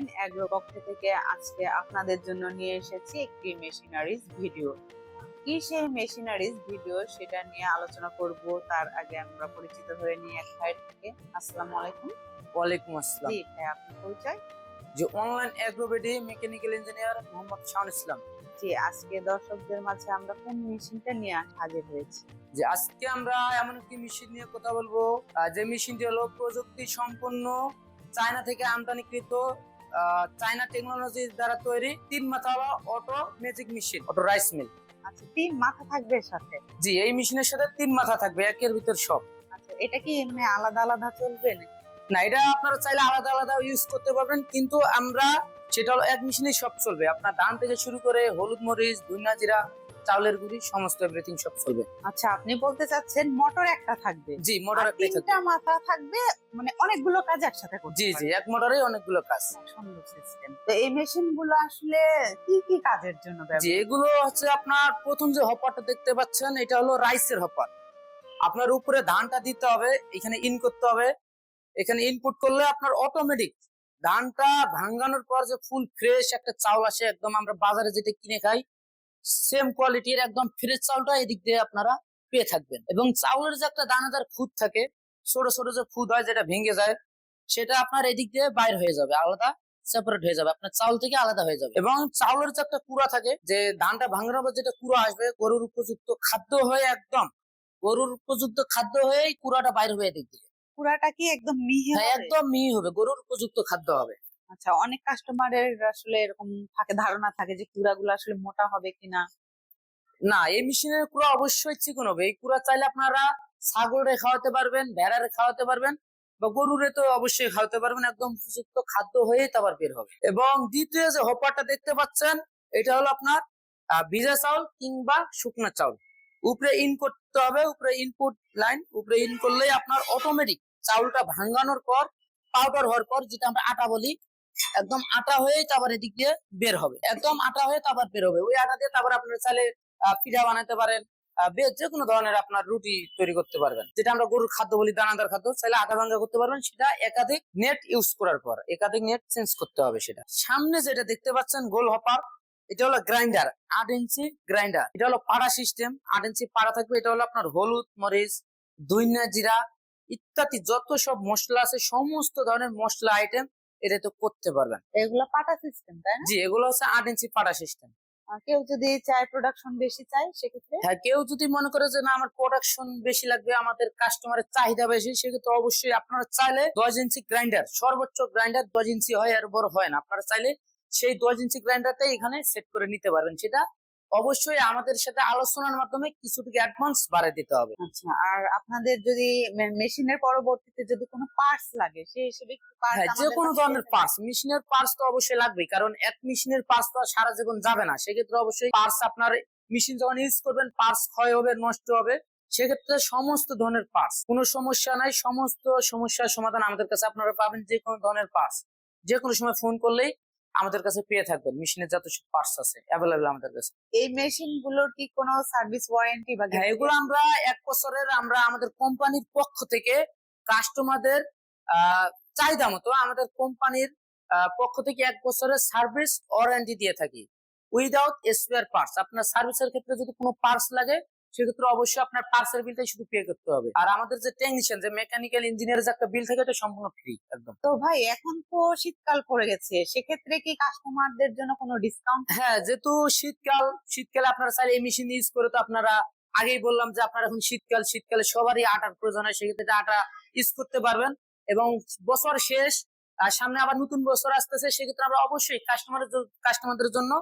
Online agro পক্ষ থেকে আজকে আপনাদের জন্য নিয়ে এসেছি একটি মেশিনারিজ ভিডিও কি সেই মেশিনারিজ ভিডিও সেটা নিয়ে আলোচনা করব তার আগে আমরা পরিচিত হয়ে নিই এক ভাইয়ের থেকে। আসসালামু আলাইকুম। ওয়ালাইকুম আসসালাম। জি ভাই আপনার পরিচয়? যে অনলাইন অ্যাগ্রোবেডি মেকানিক্যাল ইঞ্জিনিয়ার মোহাম্মদ শাহন ইসলাম। জি আজকে দর্শকদের মাঝে আমরা কোন মেশিনটা নিয়ে হাজির হয়েছি? যে আজকে আমরা এমন একটি মেশিন নিয়ে কথা বলব যে মেশিনটি হলো প্রযুক্তি সম্পন্ন চায়না থেকে আমদানিকৃত চায়না টেকনোলজি দ্বারা তৈরি তিন মাথাওয়ালা auto magic machine auto rice mill আচ্ছা তিন মাথা থাকবে এর সাথে? জি এই মেশিনের সাথে তিন মাথা থাকবে একের ভিতর সব। আচ্ছা এটা কি এমনি আলাদা আলাদা চলবে নাকি? না এটা আপনারা চাইলে আলাদা আলাদা ইউজ করতে পারবেন কিন্তু আমরা সেটা হলো এক মেশিনে সব চলবে। আপনার ধান থেকে শুরু করে হলুদ মরিচ ধুইনা জিরা চাউলের গুঁড়ি সমস্ত এভরিথিং সব চলবে। আচ্ছা আপনি বলতে চাচ্ছেন মোটর একটা থাকবে। জি মোটর তিনটা মাথা থাকবে মানে অনেকগুলো কাজ একসাথে করতে জি জি। এক মোটরে অনেকগুলো কাজ। সুন্দর সিস্টেম তো এই মেশিনগুলো আসলে কি কি কাজের জন্য জি এগুলো হচ্ছে আপনার প্রথম যে হপারটা দেখতে পাচ্ছেন এটা হলো রাইসের হপার। আপনার উপরে ধানটা দিতে হবে এখানে ইন করতে হবে। এখানে ইনপুট করলে আপনার অটোমেটিক ধানটা ভাঙানোর পর যে ফুল ফ্রেশ একটা চাউল আসে একদম আমরা বাজারে যেটা কিনে খাই সেম কোয়ালিটির একদম ফ্রেশ চাউলটা এদিক দিয়ে আপনারা পেয়ে থাকবেন। এবং চাউলের যে একটা দানাদার খুদ থাকে ছোট ছোট যে খুদ হয় যেটা ভেঙে যায় সেটা আপনার এদিক দিয়ে বাইর হয়ে যাবে আলাদা সেপারেট হয়ে যাবে আপনার চাউল থেকে আলাদা হয়ে যাবে। এবং চাউলের যে একটা কুড়া থাকে যে ধানটা ভাঙানোর পর যেটা কুড়া আসবে গরুর উপযুক্ত খাদ্য হয়ে একদম গরুর উপযুক্ত খাদ্য হয়ে কুড়াটা বাইর হয়ে এদিক দিয়ে। কুড়াটা কি একদম মিহি হ্যাঁ হবে? একদম মিহি হবে গরুর উপযুক্ত খাদ্য হবে। আচ্ছা অনেক কাস্টমারের আসলে এরকম থাকে, ধারণা থাকে যে কুড়াগুলো আসলে মোটা হবে কিনা। না, এই মেশিনের কুড়া অবশ্যই চিকন হবে। এই কুড়া চাইলে আপনারা ছাগলরে খাওয়াতে পারবেন ভেড়ারে খাওয়াতে পারবেন বা গরুরে তো অবশ্যই খাওয়াতে পারবেন। একদম উপযুক্ত খাদ্য হয়েই তারপর বের হবে। এবং দ্বিতীয় যে হপারটা দেখতে পাচ্ছেন, এটা হলো আপনার ভিজা চাউল কিংবা শুকনা চাউল। উপরে ইন করতে হবে, উপরে ইনপুট লাইন উপরে ইন করলেই আপনার অটোমেটিক চাউলটা ভাঙানোর পর পাউডার হওয়ার পর, যেটা আমরা আটা বলি একদম আটা হয়ে তারপর এদিক দিয়ে বের হবে। একদম আটা হয়ে তারপর বের হবে। ওই আটা দিয়ে তারপর আপনারা চাইলে পিঠা বানাতে পারেন যে কোনো ধরনের আপনার রুটি তৈরি করতে পারবেন। যেটা আমরা গরুর খাদ্য বলি, দানাদার খাদ্য, চাইলে আটা ভাঙ্গা করতে পারবেন। সেটা একাধিক নেট ইউজ করার পর, একাধিক নেট চেঞ্জ করতে হবে সেটা। সামনে যেটা দেখতে পাচ্ছেন, গোল হপার, এটা হলো গ্রাইন্ডার আট ইঞ্চি গ্রাইন্ডার এটা হলো পাড়া সিস্টেম আট ইঞ্চি পাড়া থাকবে। এটা হলো আপনার হলুদ, মরিচ দইনা জিরা ইত্যাদি। যত সব মশলা আছে, সমস্ত ধরনের মশলা আইটেম এটা তো করতে পারবেন। এগুলো পাটা সিস্টেম তাই না? জি এগুলো হচ্ছে আট ইঞ্চি পাটা সিস্টেম আর কেউ যদি চায় প্রোডাকশন বেশি চায় সেক্ষেত্রে? হ্যাঁ কেউ যদি মনে করে যে না আমার প্রোডাকশন বেশি লাগবে আমাদের কাস্টমারের চাহিদা বেশি সেক্ষেত্রে অবশ্যই আপনারা চাইলে দশ ইঞ্চি গ্রাইন্ডার সর্বোচ্চ গ্রাইন্ডার দশ ইঞ্চি হয় আর বড় হয় না। আপনারা চাইলে সেই দশ ইঞ্চি গ্রাইন্ডারটাই এখানে সেট করে নিতে পারবেন। সেটা অবশ্যই আমাদের সাথে আলোচনার মাধ্যমে কিছু থেকে অ্যাডভান্স বাড়ায় দিতে হবে। আচ্ছা আর আপনাদের যদি মেশিনের পরবর্তীতে যদি কোনো পার্টস লাগে সেই হিসেবে হ্যাঁ যে কোনো ধরনের পার্টস মেশিনের পার্টস তো অবশ্যই লাগবেই কারণ এক মেশিনের পার্টস তো আর সারা জীবন যাবে না। সেক্ষেত্রে অবশ্যই পার্টস আপনার মেশিন যখন ইউজ করবেন পার্টস ক্ষয় হবে নষ্ট হবে সেক্ষেত্রে সমস্ত ধরনের পার্টস কোনো সমস্যা নাই সমস্ত সমস্যার সমাধান আমাদের কাছে আপনারা পাবেন যে কোনো ধরনের পার্টস যে কোনো সময় ফোন করলেই আমাদের কাছে পেয়ে থাকবেন। মেশিনের যত পার্টস আছে অ্যাভেলেবেল আমাদের কাছে। এই মেশিনগুলোর কি কোনো সার্ভিস ওয়ারেন্টি বা হ্যাঁ এগুলো আমরা এক বছরের আমরা আমাদের কোম্পানির পক্ষ থেকে কাস্টমারদের চাহিদা মতো আমাদের কোম্পানির পক্ষ থেকে এক বছরের সার্ভিস ওয়ারেন্টি দিয়ে থাকি। উইদাউট স্পেয়ার পার্টস আপনার সার্ভিসের ক্ষেত্রে যদি কোনো পার্টস লাগে সেক্ষেত্রে অবশ্যই আপনার পার্টসের বিলটাই শুধু পে করতে হবে। আর আমাদের যে টেকনিশিয়ান যে মেকানিক্যাল ইঞ্জিনিয়ারের যে একটা বিল থাকে এটা সম্পূর্ণ ফ্রি একদম। তো ভাই এখন তো শীতকাল পড়ে গেছে সেক্ষেত্রে কি কাস্টমারদের জন্য কোনো ডিসকাউন্ট হ্যাঁ যেহেতু শীতকাল শীতকালে আপনারা চাইলে এই মেশিন ইউজ করে তো আপনারা আগেই বললাম যে আপনার এখন শীতকাল শীতকালে সবারই আটার প্রয়োজন হয় সেক্ষেত্রে আটা ইউজ করতে পারবেন। এবং বছর শেষ আর সামনে আবার নতুন বছর আসতেছে সেক্ষেত্রে আমরা অবশ্যই কাস্টমারের কাস্টমারদের জন্য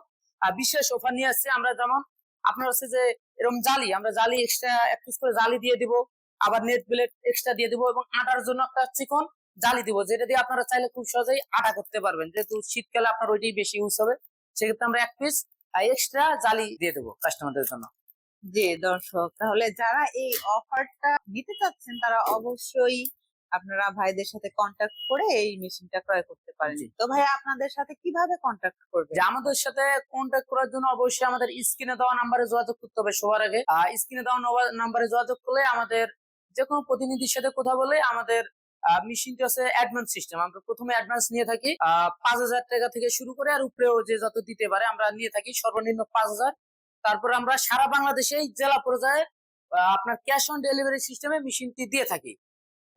বিশেষ অফার নিয়ে আসছি। আমরা যেমন আপনার হচ্ছে যে এরকম জালি, আমরা জালি এক্সট্রা এক পিস করে জালি দিয়ে দিব, আবার নেট প্লেট এক্সট্রা দিয়ে দিব এবং আটার জন্য একটা চিকন জালি দিব, যেটা দিয়ে আপনারা চাইলে খুব সহজেই আটা করতে পারবেন। যেহেতু শীতকালে আপনার ওইটাই বেশি ইউজ হবে, সেক্ষেত্রে আমরা এক পিস এক্সট্রা জালি দিয়ে দেবো কাস্টমারদের জন্য। জি, দর্শক, তাহলে যারা এই অফারটা নিতে চাচ্ছেন, তারা অবশ্যই আপনারা ভাইদের সাথে কন্ট্যাক্ট করে এই মেশিনটা ক্রয় করতে পারেন। তো ভাই আপনাদের সাথে কীভাবে কন্ট্যাক্ট করবে যে আমাদের সাথে কন্ট্যাক্ট করার জন্য অবশ্যই আমাদের স্ক্রিনে দেওয়া নাম্বারে যোগাযোগ করতে হবে সবার আগে। স্ক্রিনে দেওয়া নাম্বারে যোগাযোগ করলে আমাদের যে কোনো প্রতিনিধির সাথে কথা বলে আমাদের মেশিনটি আছে অ্যাডভান্স সিস্টেম আমরা প্রথমে অ্যাডভান্স নিয়ে থাকি পাঁচ হাজার টাকা থেকে শুরু করে আর উপরেও যে যত দিতে পারে আমরা নিয়ে থাকি সর্বনিম্ন পাঁচ হাজার। তারপর আমরা সারা বাংলাদেশে জেলা পর্যায়ে আপনার ক্যাশ অন ডেলিভারি সিস্টেমে মেশিনটি দিয়ে থাকি।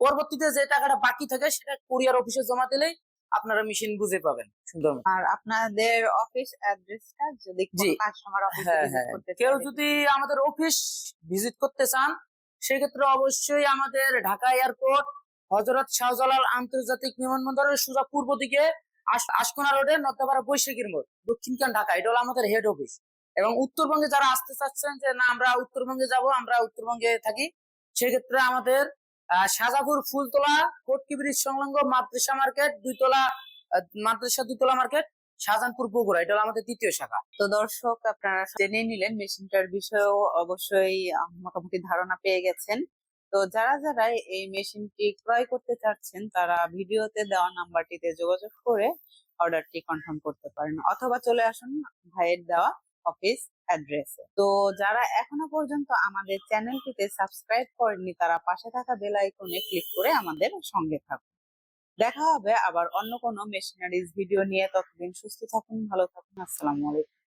পরবর্তীতে যে টাকাটা বাকি থাকে সেটা কুরিয়ার অফিসে জমা দিলেই আপনারা মেশিন বুঝে পাবেন। সুন্দর। আর আপনাদের অফিস অ্যাড্রেসটা যদি। কাস্টমার অফিসে হ্যাঁ হ্যাঁ। কেউ যদি আমাদের অফিস ভিজিট করতে চান সেক্ষেত্রে অবশ্যই আমাদের ঢাকা এয়ারপোর্ট হজরত শাহজালাল আন্তর্জাতিক বিমানবন্দরের সোজা পূর্ব দিকে আশ- আশকোনা রোডে নর্দাপাড়া বৈশাখীর মোড় দক্ষিণখান ঢাকা এটা হলো আমাদের হেড অফিস এবং উত্তরবঙ্গে যারা আসতে চাচ্ছেন যে না আমরা উত্তরবঙ্গে যাব আমরা উত্তরবঙ্গে থাকি সেক্ষেত্রে আমাদের শাহজাপুর ফুলতলা কোটকি ব্রিজ সংলগ্ন মাদ্রাসা মার্কেট, দুইতলা মাদ্রাসা দুইতলা মার্কেট, শাহজাহানপুর বগুড়া। এটা হলো আমাদের দ্বিতীয় শাখা। তো দর্শক, আপনারা জেনে নিলেন মেশিনটার বিষয়েও অবশ্যই মোটামুটি ধারণা পেয়ে গেছেন। তো যারা যারা এই মেশিনটি ক্রয় করতে চাচ্ছেন, তারা ভিডিওতে দেওয়া নাম্বারটিতে যোগাযোগ করে অর্ডারটি কনফার্ম করতে পারেন। অথবা চলে আসুন ভাইয়ের দেওয়া অফিস অ্যাড্রেসে তো যারা এখনও পর্যন্ত আমাদের চ্যানেলটিতে সাবস্ক্রাইব করেননি, তারা পাশে থাকা বেল আইকনে ক্লিক করে আমাদের সঙ্গে থাকুন। দেখা হবে আবার অন্য কোনো মেশিনারিজ ভিডিও নিয়ে। ততদিন সুস্থ থাকুন, ভালো থাকুন। আসসালামু আলাইকুম।